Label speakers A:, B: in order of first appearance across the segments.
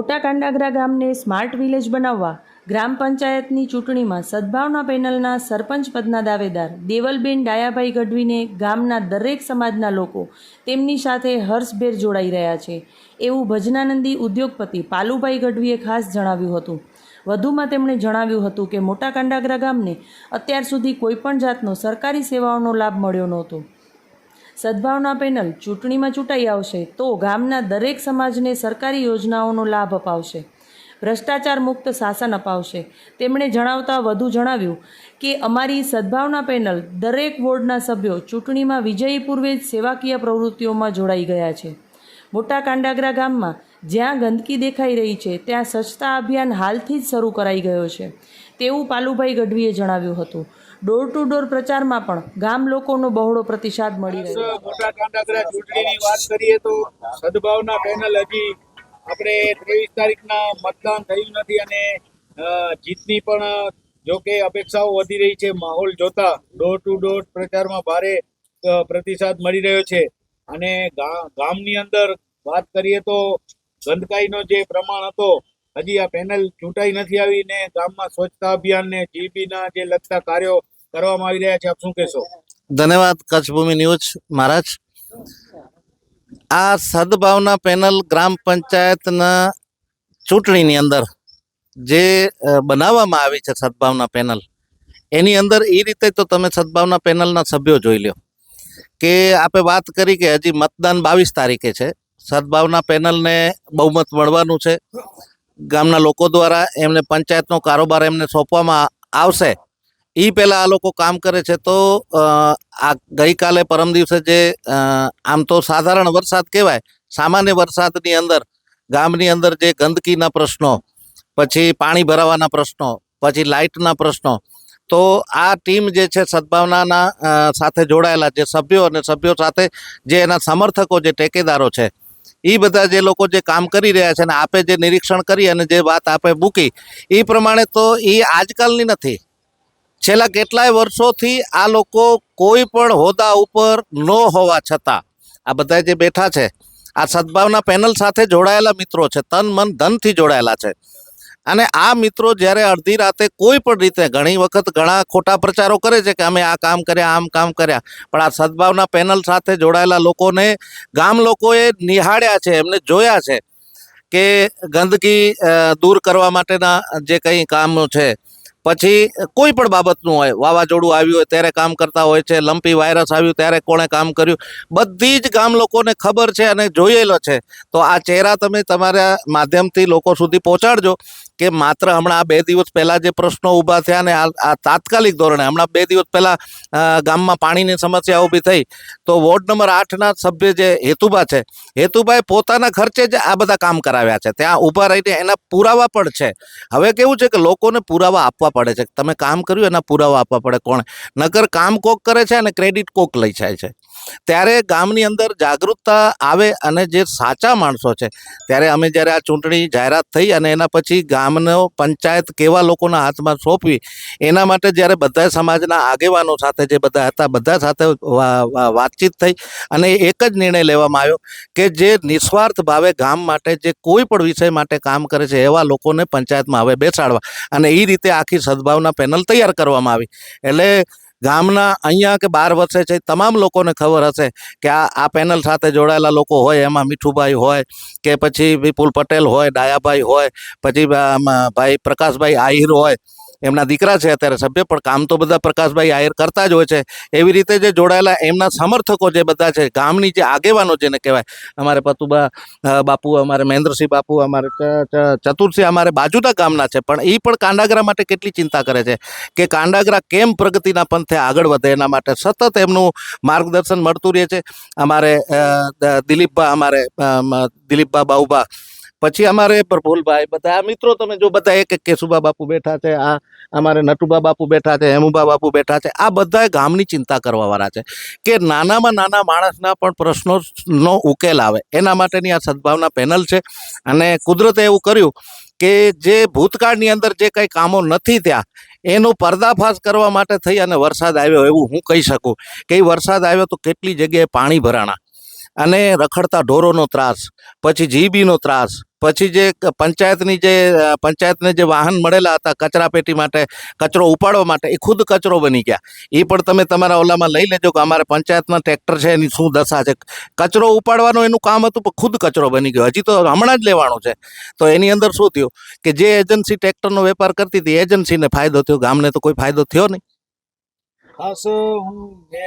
A: મોટા કાંડાગરા ગામને smart village બનાવવા ગ્રામ પંચાયતની ચૂંટણીમાં સદભાવના પેનલના સરપંચ પદના દાવેદાર દેવલબેન ડાયાભાઈ ગઢવીને ગામના દરેક સમાજના લોકો તેમની સાથે હર્ષભેર જોડાઈ રહ્યા છે. એવું ભજનાનંદી ઉદ્યોગપતિ પાલુભાઈ ગઢવીએ ખાસ જણાવ્યું હતું. વધુમાં તેમણે જણાવ્યું હતું કે મોટા કાંડાગરા ગામને અત્યાર સુધી કોઈપણ જાતનો સરકારી સેવાઓનો લાભ મળ્યો નહોતો. સદભાવના પેનલ ચૂંટણીમાં ચૂંટાઈ આવશે તો ગામના દરેક સમાજને સરકારી યોજનાઓનો લાભ અપાવશે. ભ્રષ્ટાચાર મુક્ત શાસન અપાવશે. તેમણે જણાવતા વધુ જણાવ્યું કે અમારી સદભાવના પેનલ દરેક વોર્ડના સભ્યો ચૂંટણીમાં વિજયી પૂર્વે જ સેવાકીય પ્રવૃત્તિઓમાં જોડાઈ ગયા છે. મોટા કાંડાગરા ગામમાં જ્યાં ગંદકી દેખાઈ રહી છે, ત્યાં સ્વચ્છતા અભિયાન હાલથી જ શરૂ કરાઈ ગયો છે, તેવું પાલુભાઈ ગઢવીએ જણાવ્યું હતું. ડોર ટુ ડોર પ્રચારમાં પણ ગામ લોકોનો બહોળો પ્રતિસાદ મળી રહ્યો
B: મોટા ચાંદાગરા ચૂંટણીની વાત કરીએ તો સદભાવના પેનલ હજી આપણે ત્રેવીસ તારીખના મતદાન થયું નથી અને જીતની પણ, જો કે અપેક્ષાઓ વધી રહી છે માહોલ જોતા ડોર ટુ ડોર પ્રચારમાં ભારે પ્રતિસાદ મળી રહ્યો છે. અને ગામની અંદર વાત કરીએ તો ગંદકાઈનો જે પ્રમાણ હતો, હજી આ પેનલ ચૂંટાઈ નથી આવી ને ગામમાં સ્વચ્છતા અભિયાન ને જીબીના જે લગતા કાર્યો કરવામાં આવી રહ્યા છે. આપ શું કહેશો?
C: ધન્યવાદ, કચ્છભૂમિ ન્યૂઝ, મહારાજ. આ સદભાવના પેનલ ગ્રામ પંચાયતના ચૂંટણીની અંદર જે બનાવવામાં આવી છે સદભાવના પેનલ, એની અંદર એ રીતે તો તમે સદભાવના પેનલના સભ્યો જોઈ લો કે આપણે વાત કરી કે હજી મતદાન બાવીસ તારીખે છે. સદભાવના પેનલને બહુમત મળવાનું છે. ગામના લોકો દ્વારા એમને પંચાયતનો કારોબાર એમને સોંપવામાં આવશે. એ પહેલાં આ લોકો કામ કરે છે તો આ ગઈકાલે પરમ દિવસે જે આમ તો સાધારણ વરસાદ કહેવાય, સામાન્ય વરસાદની અંદર, ગામની અંદર જે ગંદકીના પ્રશ્નો, પછી પાણી ભરાવાના પ્રશ્નો, પછી લાઇટના પ્રશ્નો, તો આ ટીમ જે છે સદભાવનાના સાથે જોડાયેલા જે સભ્યો અને સભ્યો સાથે જે એના સમર્થકો જે ટેકેદારો છે એ બધા જે લોકો જે કામ કરી રહ્યા છે અને આપે જે નિરીક્ષણ કરી અને જે વાત આપે મૂકી એ પ્રમાણે તો એ આજકાલની નથી. છેલ્લા કેટલાય વર્ષોથી આ લોકો કોઈ પણ હોદ્દા ઉપર ન હોવા છતાં, આ બધા જે બેઠા છે, આ સદભાવના પેનલ સાથે જોડાયેલા મિત્રો છે, તન, મન, ધનથી જોડાયેલા છે. અને આ મિત્રો જ્યારે અડધી રાતે કોઈ પણ રીતે ઘણી વખત ઘણા ખોટા પ્રચારો કરે છે કે અમે આ કામ કર્યા, આમ કામ કર્યા, પણ આ સદભાવના પેનલ સાથે જોડાયેલા લોકોને, ગામ લોકોએ નિહાળ્યા છે, એમને જોયા છે કે ગંદકી દૂર કરવા માટેના જે કંઈ કામો છે પછી કોઈ પણ બાબતનું હોય, વાવાઝોડું આવ્યું હોય ત્યારે કામ કરતા હોય છે, લંપી વાયરસ આવ્યું ત્યારે કોણે કામ કર્યું? બધી જ ગામ લોકોને ખબર છે અને જોયેલો છે. તો આ ચહેરા તમે તમારા માધ્યમથી લોકો સુધી પહોંચાડજો કે માત્ર હમણાં આ બે દિવસ પહેલાં જે પ્રશ્નો ઊભા થયા ને આ તાત્કાલિક ધોરણે હમણાં બે દિવસ પહેલાં ગામમાં પાણીની સમસ્યા ઊભી થઈ, તો વોર્ડ નંબર આઠના સભ્ય જે હેતુભા છે, હેતુભાઈ પોતાના ખર્ચે જ આ બધા કામ કરાવ્યા છે. ત્યાં ઊભા રહીને એના પુરાવા પણ છે. હવે કેવું છે કે લોકોને પુરાવા આપવા પડે છે. તમે કામ કર્યું એના પુરાવા આપવા પડે કોણ. નકર કામ કોક કરે છે અને ક્રેડિટ કોક લઈ જાય છે. ત્યારે ગામની અંદર જાગૃતતા આવે અને જે સાચા માણસો છે, ત્યારે અમે જ્યારે આ ચૂંટણી જાહેરાત થઈ અને એના પછી ગામનો પંચાયત કેવા લોકોના હાથમાં સોંપવી, એના માટે જ્યારે બધા સમાજના આગેવાનો સાથે જે બધા હતા, બધા સાથે વાતચીત થઈ અને એક જ નિર્ણય લેવામાં આવ્યો કે જે નિસ્વાર્થ ભાવે ગામ માટે જે કોઈ પણ વિષય માટે કામ કરે છે, એવા લોકોને પંચાયતમાં હવે બેસાડવા અને એ રીતે આખી સદભાવના પેનલ તૈયાર કરવામાં આવી. એટલે ગામના અહીંયા કે બાર વર્ષે છે, તમામ લોકોને ખબર હશે કે આ આ પેનલ સાથે જોડાયેલા લોકો હોય, એમાં મીઠુભાઈ હોય કે પછી વિપુલ પટેલ હોય, ડાયાભાઈ હોય, પછી ભાઈ પ્રકાશભાઈ આહિર હોય એમના દીકરા છે અત્યારે સભ્ય, પણ કામ તો બધા પ્રકાશભાઈ આયર કરતા જ હોય છે. એવી રીતે જે જોડાયેલા એમના સમર્થકો જે બધા છે, ગામની જે આગેવાનો જેને કહેવાય, અમારે પતુબા બાપુ, અમારે મહેન્દ્રસિંહ બાપુ, અમારે ચતુરસિંહ, અમારે બાજુના ગામના છે, પણ એ પણ કાંડાગરા માટે કેટલી ચિંતા કરે છે કે કાંડાગરા કેમ પ્રગતિના પંથે આગળ વધે, એના માટે સતત એમનું માર્ગદર્શન મળતું રહે છે. અમારે દિલીપભા અમારે દિલીપભા બાઉબા પછી અમારે પ્રફુલભાઈ, બધા મિત્રો તમે જો બધા એક એક કેશુબા બાપુ બેઠા છે, આ અમારે નટુબા બાપુ બેઠા છે હેમુબા બાપુ બેઠા છે, આ બધા ગામની ચિંતા કરવાવાળા છે કે નાનામાં નાના માણસના પણ પ્રશ્નોનો ઉકેલ આવે. એના માટેની આ સદભાવના પેનલ છે અને કુદરતે એવું કર્યું કે જે ભૂતકાળની અંદર જે કંઈ કામો નથી ત્યાં એનો પર્દાફાશ કરવા માટે થઈ અને વરસાદ આવ્યો એવું હું કહી શકું કે વરસાદ આવ્યો તો કેટલી જગ્યાએ પાણી ભરાણા. અને રખડતા ઢોરોનો ત્રાસ, પછી જીબીનો ત્રાસ, પછી જે પંચાયતની જે, પંચાયતને જે વાહન મળેલા હતા કચરા પેટી માટે, કચરો ઉપાડવા માટે, એ ખુદ કચરો બની ગયા. એ પણ તમે તમારા ઓલામાં લઈ લેજો કે અમારે પંચાયતના ટ્રેક્ટર છે, એની શું દશા છે. કચરો ઉપાડવાનું એનું કામ હતું, પણ ખુદ કચરો બની ગયો. હજી તો હમણાં જ લેવાનું છે. તો એની અંદર શું થયું કે જે એજન્સી ટ્રેક્ટરનો વેપાર કરતી હતી એજન્સીને ફાયદો થયો. ગામને તો કોઈ ફાયદો થયો નહીં.
B: ખાસ હું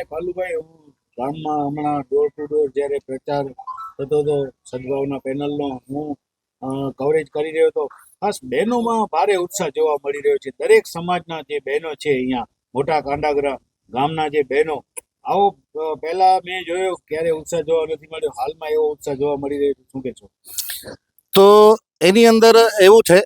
B: ભાલુભાઈ, હું ગામમાં હમણાં ડોર ટુ ડોર જ્યારે પ્રચાર થતો હતો સદભાવના પેનલનો, હું કવરેજ કરી રહ્યો હતો. ખાસ બહેનોમાં ભારે ઉત્સાહ જોવા મળી રહ્યો છે. દરેક સમાજના જે બહેનો છે અહીંયા, મોટા કાંડાગરા ગામના જે બહેનો, આવો પહેલા મેં જોયો ક્યારે ઉત્સાહ જોવા નથી મળ્યો. હાલમાં એવો ઉત્સાહ જોવા મળી રહ્યો છે. શું કે છો
C: તો એની અંદર એવું છે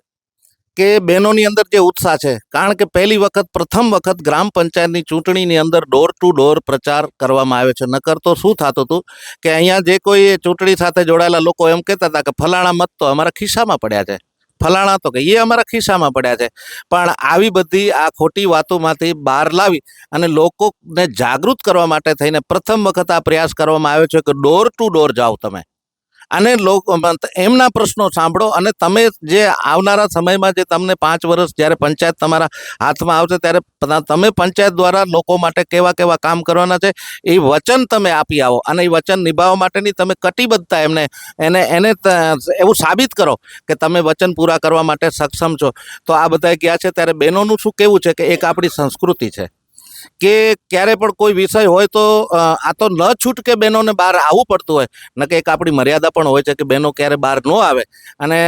C: કે બહેનોની અંદર જે ઉત્સાહ છે, કારણ કે પહેલી વખત, પ્રથમ વખત ગ્રામ પંચાયતની ચૂંટણીની અંદર ડોર ટુ ડોર પ્રચાર કરવામાં આવે છે. નકર તો શું થતું હતું કે અહીંયા જે કોઈ ચૂંટણી સાથે જોડાયેલા લોકો એમ કહેતા હતા કે ફલાણા મત તો અમારા ખિસ્સામાં પડ્યા છે. ફલાણા તો કે એ અમારા ખિસ્સામાં પડ્યા છે. પણ આવી બધી આ ખોટી વાતોમાંથી બહાર લાવી અને લોકોને જાગૃત કરવા માટે થઈને પ્રથમ વખત આ પ્રયાસ કરવામાં આવ્યો છે કે ડોર ટુ ડોર જાઓ તમે. અને એમના પ્રશ્નો સાંભળો અને તમે જે આવનારા સમયમાં જે તમને પાંચ વર્ષ જ્યારે પંચાયત તમારા હાથમાં આવશે ત્યારે તમે પંચાયત દ્વારા લોકો માટે કેવા કેવા કામ કરવાના છે, એ વચન તમે આપી આવો અને એ વચન નિભાવવા માટેની તમે કટિબદ્ધતા એમને, એને એને એવું સાબિત કરો કે તમે વચન પૂરા કરવા માટે સક્ષમ છો. તો આ બધા ગયા છે. ત્યારે બહેનોનું શું કેવું છે કે એક આપણી સંસ્કૃતિ છે. કે ક્યારે પણ કોઈ વિષય હોય તો આ તો ન છૂટકે બહેનોને બહાર આવવું પડતું હોય. ન કે એક આપણી મર્યાદા પણ હોય છે કે બહેનો ક્યારે બહાર ન આવે. અને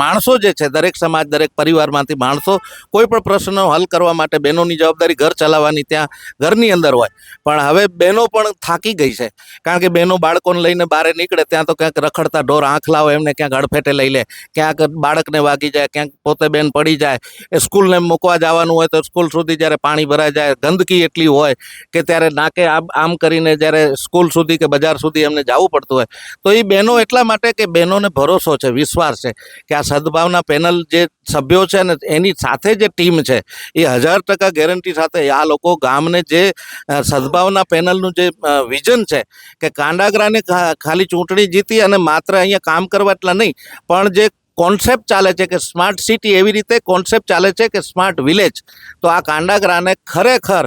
C: માણસો જે છે, દરેક સમાજ, દરેક પરિવારમાંથી માણસો કોઈ પણ પ્રશ્નો હલ કરવા માટે બહેનોની જવાબદારી ઘર ચલાવવાની ત્યાં ઘરની અંદર હોય. પણ હવે બહેનો પણ થાકી ગઈ છે. કારણ કે બહેનો બાળકોને લઈને બહાર નીકળે ત્યાં તો ક્યાંક રખડતા ઢોર આંખ લાવો, એમને ક્યાંક અડફેટે લઈ લે, ક્યાંક બાળકને વાગી જાય, ક્યાંક પોતે બેન પડી જાય. એ સ્કૂલને મૂકવા જવાનું હોય તો સ્કૂલ સુધી જ્યારે પાણી ભરાઈ જાય ગંદકી એટલી હોય કે ત્યારે નાકે આમ કરીને જ્યારે સ્કૂલ સુધી કે બજાર સુધી એમને જવું પડતું હોય. તો એ બહેનો એટલા માટે કે બહેનોને ભરોસો છે, વિશ્વાસ છે કે આ સદભાવના પેનલ જે સભ્યો છે ને એની સાથે જે ટીમ છે, એ હજાર ટકા ગેરંટી સાથે આ લોકો ગામને જે સદભાવના પેનલનું જે વિઝન છે કે કાંડાગરાને ખાલી ચૂંટણી જીતી અને માત્ર અહીંયા કામ કરવા એટલા નહીં, પણ જે કોન્સેપ્ટ ચાલે છે કે સ્માર્ટ સિટી એવી રીતે કોન્સેપ્ટ ચાલે છે કે સ્માર્ટ વિલેજ તો આ કાંડાગરાને ખરેખર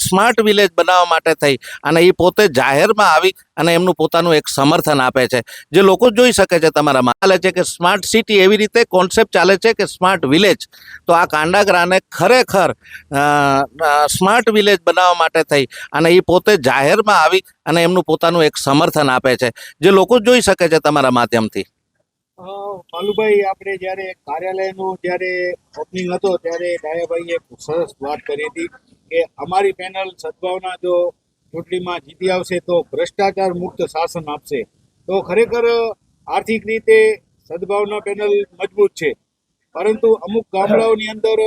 C: સ્માર્ટ વિલેજ બનાવવા માટે થઈ અને એ પોતે જાહેરમાં આવી અને એમનું પોતાનું એક સમર્થન આપે છે. જે લોકો જોઈ શકે છે તમારામાં. ચાલે છે કે સ્માર્ટ સિટી એવી રીતે કોન્સેપ્ટ ચાલે છે કે સ્માર્ટ વિલેજ તો આ કાંડાગરાને ખરેખર સ્માર્ટ વિલેજ બનાવવા માટે થઈ અને એ પોતે જાહેરમાં આવી અને એમનું પોતાનું એક સમર્થન આપે છે. જે લોકો જોઈ શકે છે તમારા માધ્યમથી.
B: ભાલુભાઈ આપણે જ્યારે કાર્યાલયનું જ્યારે ઓપનિંગ હતો, ત્યારે ડાયાભાઈએ એક સરસ વાત કરી હતી કે અમારી પેનલ સદભાવના જો ચૂંટણીમાં જીતી આવશે તો ભ્રષ્ટાચાર મુક્ત શાસન આપશે. તો ખરેખર, આર્થિક રીતે સદભાવના પેનલ મજબૂત છે. પરંતુ અમુક ગામડાઓની અંદર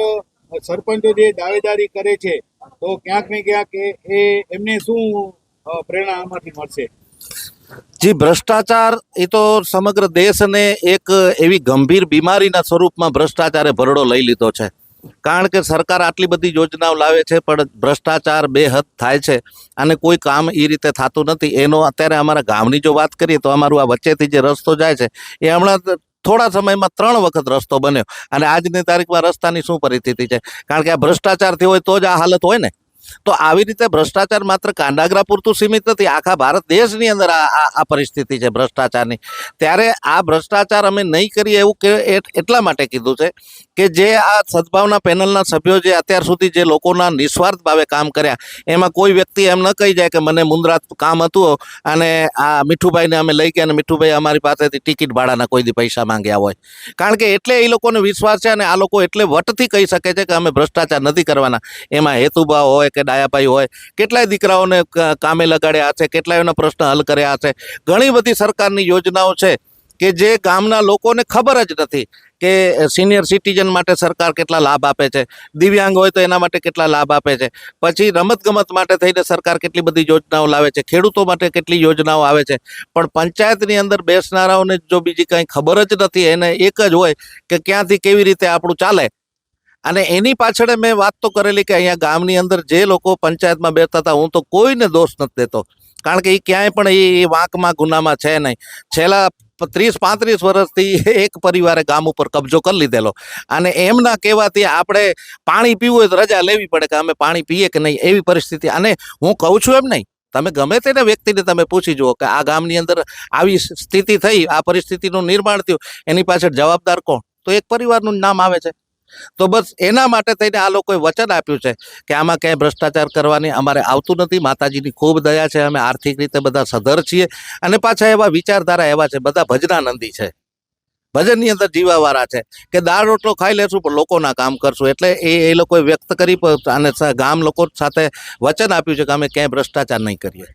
B: સરપંચો જે દાવેદારી કરે છે, તો ક્યાંક ને ક્યાંક એ એમને શું પ્રેરણા આમાંથી મળશે?
C: જી, ભ્રષ્ટાચાર એ તો સમગ્ર દેશને એક એવી ગંભીર બીમારીના સ્વરૂપમાં ભ્રષ્ટાચારે ભરડો લઈ લીધો છે. કારણ કે સરકાર આટલી બધી યોજનાઓ લાવે છે, પણ ભ્રષ્ટાચાર બેહદ થાય છે અને કોઈ કામ એ રીતે થતું નથી. એનો અત્યારે અમારા ગામની જો વાત કરીએ તો અમારું આ વચ્ચેથી જે રસ્તો જાય છે, એ હમણાં થોડા સમયમાં ત્રણ વખત રસ્તો બન્યો. અને આજની તારીખમાં રસ્તાની શું પરિસ્થિતિ છે? કારણ કે આ ભ્રષ્ટાચારથી હોય તો જ આ હાલત હોય ને. તો આવી રીતે ભ્રષ્ટાચાર માત્ર કાંડાગરા પૂરતું સીમિત નથી, આખા ભારત દેશની અંદર આ આ- પરિસ્થિતિ છે ભ્રષ્ટાચારની. ત્યારે આ ભ્રષ્ટાચાર અમે નહીં કરીએ એવું કે એટલા માટે કીધું છે કે જે આ સદભાવના પેનલના સભ્યો જે અત્યાર સુધી જે લોકોના નિસ્વાર્થ ભાવે કામ કર્યા, એમાં કોઈ વ્યક્તિ એમ ન કહી જાય કે મને મુંદ્રા કામ હતું અને આ મીઠુભાઈને અમે લઈ ગયા અને મીઠુભાઈ અમારી પાસેથી ટિકિટ ભાડાના કોઈ દી પૈસા માંગ્યા હોય. કારણ કે એટલે એ લોકોને વિશ્વાસ છે અને આ લોકો એટલે વટથી કહી શકે છે કે અમે ભ્રષ્ટાચાર નથી કરવાના. એમાં હેતુભા હોય કે ડાયાભાઈ હોય, કેટલાય દીકરાઓને કામે લગાડ્યા છે કેટલાયના પ્રશ્ન હલ કર્યા છે. ઘણી બધી સરકારની યોજનાઓ છે કે જે ગામના લોકોને ખબર જ નથી. કે સિનિયર સિટીઝન માટે સરકાર કેટલા લાભ આપે છે? દિવ્યાંગ હોય તો એના માટે કેટલા લાભ આપે છે? પછી રમતગમત માટે થઈને સરકાર કેટલી બધી યોજનાઓ લાવે છે? ખેડૂતો માટે કેટલી યોજનાઓ આવે છે? પણ પંચાયતની અંદર બેસનારાઓને જો બીજી કંઈ ખબર જ નથી, એને એક જ હોય કે ક્યાંથી કેવી રીતે આપણું ચાલે. અને એની પાછળ મેં વાત તો કરેલી કે અહીંયા ગામની અંદર જે લોકો પંચાયતમાં બેસતા હતા, હું તો કોઈને દોષ નથી દેતો. કારણ કે એ ક્યાંય પણ એ વાંકમાં, ગુનામાં છે નહીં. છેલ્લા ત્રીસ, પાંત્રીસ વર્ષથી એક પરિવારે ગામ ઉપર કબજો કરી લીધેલો. અને એમના કહેવાથી આપણે પાણી પીવું હોય તો રજા લેવી પડે કે અમે પાણી પીએ કે નહીં, એવી પરિસ્થિતિ. અને હું કહું છું એમ નહીં, તમે ગમે તેને વ્યક્તિને તમે પૂછી જુઓ કે આ ગામની અંદર આવી સ્થિતિ થઈ, આ પરિસ્થિતિનું નિર્માણ થયું, એની પાછળ જવાબદાર કોણ? તો એક પરિવારનું નામ આવે છે. તો બસ એના માટે થઈને આ લોકોએ વચન આપ્યું છે કે આમાં ક્યાંય ભ્રષ્ટાચાર કરવાની અમારે આવતું નથી. માતાજીની ખૂબ દયા છે. અમે આર્થિક રીતે બધા સધર છીએ અને પાછા એવા વિચારધારા એવા છે. બધા ભજનાનંદી છે. ભજનની અંદર જીવાવાળા છે કે દાળ રોટલો ખાઈ લેશું પણ લોકોના કામ કરશું. એટલે એ એ લોકોએ વ્યક્ત કરી અને ગામ લોકો સાથે વચન આપ્યું છે કે અમે ક્યાંય ભ્રષ્ટાચાર નહીં કરીએ.